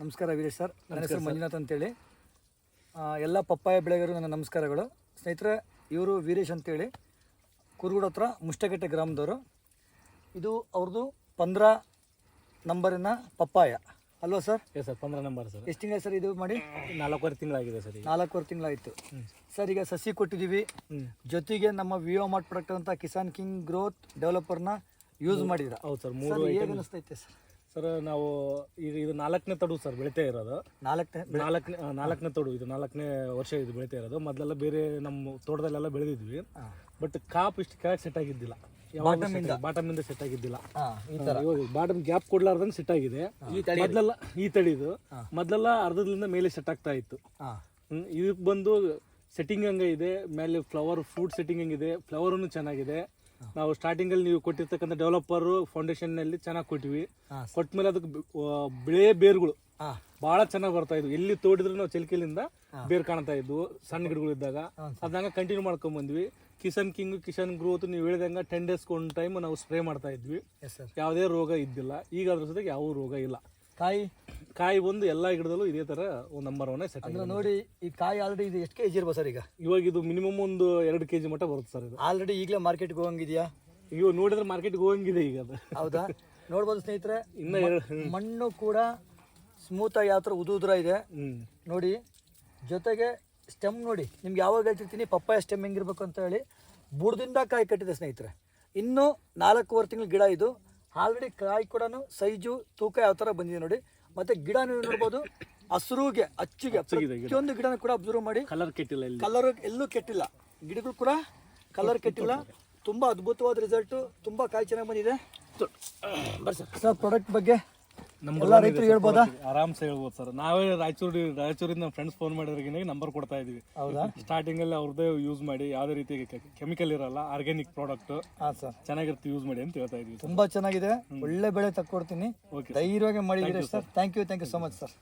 ನಮಸ್ಕಾರ ವೀರೇಶ್ ಸರ್. ನನ್ನ ಹೆಸರು ಮಂಜುನಾಥ್ ಅಂತೇಳಿ. ಎಲ್ಲ ಪಪ್ಪಾಯ ಬೆಳೆಗರು ನನ್ನ ನಮಸ್ಕಾರಗಳು. ಸ್ನೇಹಿತರೆ ಇವರು ವೀರೇಶ್ ಅಂತೇಳಿ. ಕುರುಗುಡ ಹತ್ರ ಮುಷ್ಟಕಟ್ಟೆ ಗ್ರಾಮದವರು. ಇದು ಅವ್ರದ್ದು ಪಂದ್ರ ನಂಬರಿನ ಪಪ್ಪಾಯ. ಅಲ್ವಾ ಸರ್? ಎಸ್ ಸರ್ ಪಂದ್ರ ನಂಬರ್ ಸರ್. ಎಷ್ಟು ತಿಂಗಳ ಸರ್ ಇದು ಮಾಡಿ? ನಾಲ್ಕೂವರೆ ತಿಂಗಳಾಗಿದೆ ಸರ್ ಈಗ. ನಾಲ್ಕೂವರೆ ತಿಂಗಳಾಯಿತು. ಸರ್ ಈಗ ಸಸಿ ಕೊಟ್ಟಿದ್ದೀವಿ ಜೊತೆಗೆ ನಮ್ಮ ವಿವೋ ಮಾರ್ಟ್ ಪ್ರಾಡಕ್ಟ್ ಅಂತ ಕಿಸಾನ್ ಕಿಂಗ್ ಗ್ರೋತ್ ಡೆವಲಪರ್ನ ಯೂಸ್ ಮಾಡಿದ್ರೆ. ಹೌದು ಸರ್ ಮೂರು ಹೇಗೆ ಅನಿಸ್ತೈತೆ ಸರ್? ಸರ್ ನಾವು ಈಗ ಇದು ನಾಲ್ಕನೇ ತಡು ಸರ್ ಬೆಳಿತಾ ಇರೋದು. ನಾಲ್ಕನೇ ನಾಲ್ಕನೇ ನಾಲ್ಕನೇ ತಡು ಇದು ನಾಲ್ಕನೇ ವರ್ಷ ಇದು ಬೆಳಿತಾ ಇರೋದು. ಮೊದಲೆಲ್ಲ ಬೇರೆ ನಮ್ಮ ತೋಟದಲ್ಲೆಲ್ಲ ಬೆಳೆದಿದ್ವಿ. ಬಟ್ ಕಾಪ್ ಇಷ್ಟು ಕೆಳಗೆ ಸೆಟ್ ಆಗಿದ್ದಿಲ್ಲ. ಬಾಟಮ್ ಇಂದ. ಸೆಟ್ ಆಗಿದ್ದಿಲ್ಲ. ಇವಾಗ ಬಾಟಮ್ ಗ್ಯಾಪ್ ಕೊಡ್ಲಾರ್ದಂಗೆ ಸೆಟ್ ಆಗಿದೆ. ಮೊದಲೆಲ್ಲ ಈ ತಳಿದು. ಮೊದಲೆಲ್ಲ ಅರ್ಧದಿಂದ ಮೇಲೆ ಸೆಟ್ ಆಗ್ತಾ ಇತ್ತು. ಇದಕ್ ಇದಕ್ಕೆ ಬಂದು ಸೆಟ್ಟಿಂಗ್ ಹಂಗ ಇದೆ? ಮೇಲೆ ಫ್ಲವರ್ ಫ್ರೂಟ್ ಸೆಟ್ಟಿಂಗ್ ಹಂಗಿದೆ? ಫ್ಲವರ್ ಚೆನ್ನಾಗಿದೆ. ನಾವು ಸ್ಟಾರ್ಟಿಂಗ್ ಅಲ್ಲಿ ನೀವು ಕೊಟ್ಟಿರ್ತಕ್ಕಂಥ ಡೆವಲಪರ್ ಫೌಂಡೇಶನ್ನಲ್ಲಿ ಚೆನ್ನಾಗಿ ಕೊಟ್ಟಿವಿ. ಕೊಟ್ಟಮೇಲೆ ಕೊಟ್ಮೇಲೆ ಅದಕ್ಕೆ ಬಿಳೆ ಬೇರುಗಳು. ಬಹಳ ಚೆನ್ನಾಗಿ ಬರ್ತಾ ಇದ್ವು. ಎಲ್ಲಿ ತೋಡಿದ್ರು ನಾವು ಚಿಲ್ಕೆಲಿಂದ ಬೇರ್ ಕಾಣ್ತಾ ಇದ್ವು ಸಣ್ಣ ಗಿಡಗಳು ಇದ್ದಾಗ. ಅದನ್ನ ಕಂಟಿನ್ಯೂ ಮಾಡ್ಕೊಂಡ್ ಬಂದ್ವಿ. ಕಿಸನ್ ಕಿಂಗ್ ಕಿಶನ್ ಗ್ರೋತ್ ನೀವು ಹೇಳಿದಂಗ ಟೆನ್ ಡೇಸ್ ಒಂದು ಟೈಮ್ ನಾವು ಸ್ಪ್ರೇ ಮಾಡ್ತಾ ಇದ್ವಿ. ಯಾವುದೇ ರೋಗ ಇದ್ದಿಲ್ಲ. ಈಗ ಅದ್ರ ಜೊತೆಗೆ ಯಾವ ರೋಗ ಇಲ್ಲ. ಕಾಯಿ ಕಾಯಿ ಬಂದು ಎಲ್ಲಾ ಗಿಡದಲ್ಲೂ ಇದೇ ತರ ಒಂದು ನಂಬರ್ ಒನ್ ಸೆಟ್ ಅಂದ್ರೆ ನೋಡಿ ಈ ಕಾಯಿ ಆಲ್ರೆಡಿ ಇದು ಎಷ್ಟು ಕೆಜಿ ಇರ್ಬೋದು ಸರ್ ಈಗ? ಇವಾಗ ಇದು ಮಿನಿಮಮ್ ಒಂದು ಎರಡು ಕೆಜಿ ಮಟ್ಟ ಬರುತ್ತೆ ಸರ್ ಇದು. ಆಲ್ರೆಡಿ ಈಗಲೇ ಮಾರ್ಕೆಟ್ಗೆ ಹೋಗಂಗಿದೆಯಾ? ಇವಾಗ ನೋಡಿದ್ರೆ ಮಾರ್ಕೆಟ್ಗೆ ಹೋಗಂಗಿದೆ ಈಗ ಅದು. ಹೌದಾ? ನೋಡ್ಬೋದು ಸ್ನೇಹಿತರೆ ಇನ್ನ ಎರಡು ಮಣ್ಣು ಕೂಡ ಸ್ಮೂತ್ ಆಗಿ ಯಾವ ಥರ ಉದು ಉದುರ ಇದೆ. ಹ್ಮ್. ನೋಡಿ ಜೊತೆಗೆ ಸ್ಟೆಮ್ ನೋಡಿ ನಿಮ್ಗೆ ಯಾವಾಗ ಹೇಳ್ತಿರ್ತೀನಿ ಪಪ್ಪಾಯ ಸ್ಟೆಮ್ ಹೆಂಗಿರ್ಬೇಕು ಅಂತ ಹೇಳಿ ಬುಡದಿಂದ ಕಾಯಿ ಕಟ್ಟಿದೆ ಸ್ನೇಹಿತರೆ. ಇನ್ನು ನಾಲ್ಕೂವರೆ ತಿಂಗಳು ಗಿಡ ಇದು. ಆಲ್ರೆಡಿ ಕಾಯಿ ಕೂಡ ಸೈಜು ತೂಕ ಯಾವ ಥರ ಬಂದಿದೆ ನೋಡಿ. ಮತ್ತೆ ಗಿಡ ನೀವು ನೋಡ್ಬೋದು ಹಸಿರುಗೆ ಅಚ್ಚಿಗೆ ಪ್ರತಿಯೊಂದು ಗಿಡನೂ ಕೂಡ ಅಬ್ಸರ್ವ್ ಮಾಡಿ ಕಲರ್ ಕೆಟ್ಟಿಲ್ಲ ಕಲರ್ ಎಲ್ಲೂ ಕೆಟ್ಟಿಲ್ಲ. ಗಿಡಗಳು ಕೂಡ ಕಲರ್ ಕೆಟ್ಟಿಲ್ಲ. ತುಂಬಾ ಅದ್ಭುತವಾದ ರಿಸಲ್ಟ್ ತುಂಬಾ ಕಾಯಿ ಚೆನ್ನಾಗಿ ಬಂದಿದೆ. ಸರ್ ಪ್ರಾಡಕ್ಟ್ ಬಗ್ಗೆ ಎಲ್ಲ ರೈತರು ಹೇಳ್ಬೋದಾ? ಆರಾಮ್ಸೆ ಹೇಳ್ಬೋದು ಸರ್. ನಾವೇ ರಾಯಚೂರು ರಾಯಚೂರಿಂದ ನಮ್ಮ ಫ್ರೆಂಡ್ಸ್ ಫೋನ್ ಮಾಡಿದ್ರಿಗೆ ನಂಬರ್ ಕೊಡ್ತಾ ಇದೀವಿ. ಹೌದಾ? ಸ್ಟಾರ್ಟಿಂಗ್ ಅಲ್ಲಿ ಅವ್ರದ್ದೇ ಯೂಸ್ ಮಾಡಿ ಯಾವುದೇ ರೀತಿ ಕೆಮಿಕಲ್ ಇರಲ್ಲ ಆರ್ಗ್ಯಾನಿಕ್ ಪ್ರಾಡಕ್ಟ್ ಹಾ ಸರ್. ಚೆನ್ನಾಗಿರುತ್ತೆ ಯೂಸ್ ಮಾಡಿ ಅಂತ ಹೇಳ್ತಾ ಇದೀವಿ ತುಂಬಾ ಚೆನ್ನಾಗಿದೆ. ಒಳ್ಳೆ ಬೆಳೆ ತಕ್ಕೊಡ್ತೀನಿ. ಧೈರ್ಯವಾಗಿ ಮಾಡಿದ್ರೆ sir. Thank you thank you so much sir.